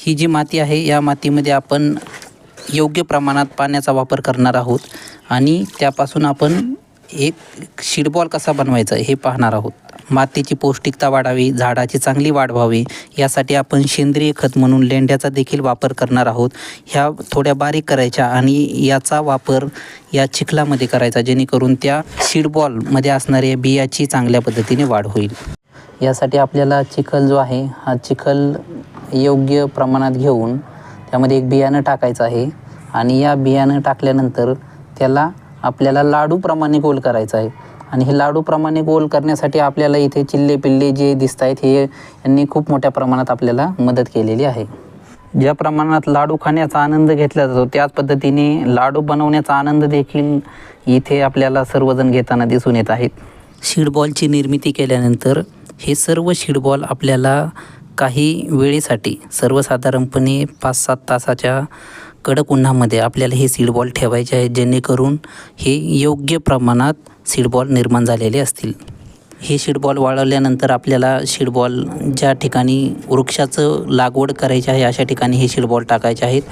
ही जी माती आहे या मातीमध्ये आपण योग्य प्रमाणात पाण्याचा वापर करणार आहोत आणि त्यापासून आपण एक सीडबॉल कसा बनवायचा हे पाहणार आहोत. मातीची पौष्टिकता वाढावी झाडाची चांगली वाढ व्हावी यासाठी आपण सेंद्रिय खत म्हणून लेंड्याचा देखील वापर करणार आहोत. ह्या थोड्या बारीक करायच्या आणि याचा वापर या चिखलामध्ये करायचा जेणेकरून त्या सीडबॉलमध्ये असणाऱ्या बियाची चांगल्या पद्धतीने वाढ होईल. यासाठी आपल्याला चिखल जो आहे हा चिखल योग्य प्रमाणात घेऊन त्यामध्ये एक बियाणं टाकायचं आहे. आणि या बियाणं टाकल्यानंतर त्याला आपल्याला लाडूप्रमाणे गोल करायचं आहे. आणि हे लाडूप्रमाणे गोल करण्यासाठी आपल्याला इथे चिल्ले पिल्ले जे दिसत आहेत हे यांनी खूप मोठ्या प्रमाणात आपल्याला मदत केलेली आहे. ज्या प्रमाणात लाडू खाण्याचा आनंद घेतला जातो त्याच पद्धतीने लाडू बनवण्याचा आनंद देखील इथे आपल्याला सर्वजण घेताना दिसून येत आहेत. सीडबॉलची निर्मिती केल्यानंतर हे सर्व सीडबॉल आपल्याला काही वेळेसाठी सर्वसाधारणपणे पाच सात तासाच्या कडक उन्हामध्ये आपल्याला हे सीडबॉल ठेवायचे आहे जेणेकरून हे योग्य प्रमाणात सीडबॉल निर्माण झालेले असतील. हे सीडबॉल वाळवल्यानंतर आपल्याला सीडबॉल ज्या ठिकाणी वृक्षाचं लागवड करायची आहे अशा ठिकाणी हे सीडबॉल टाकायचे आहेत.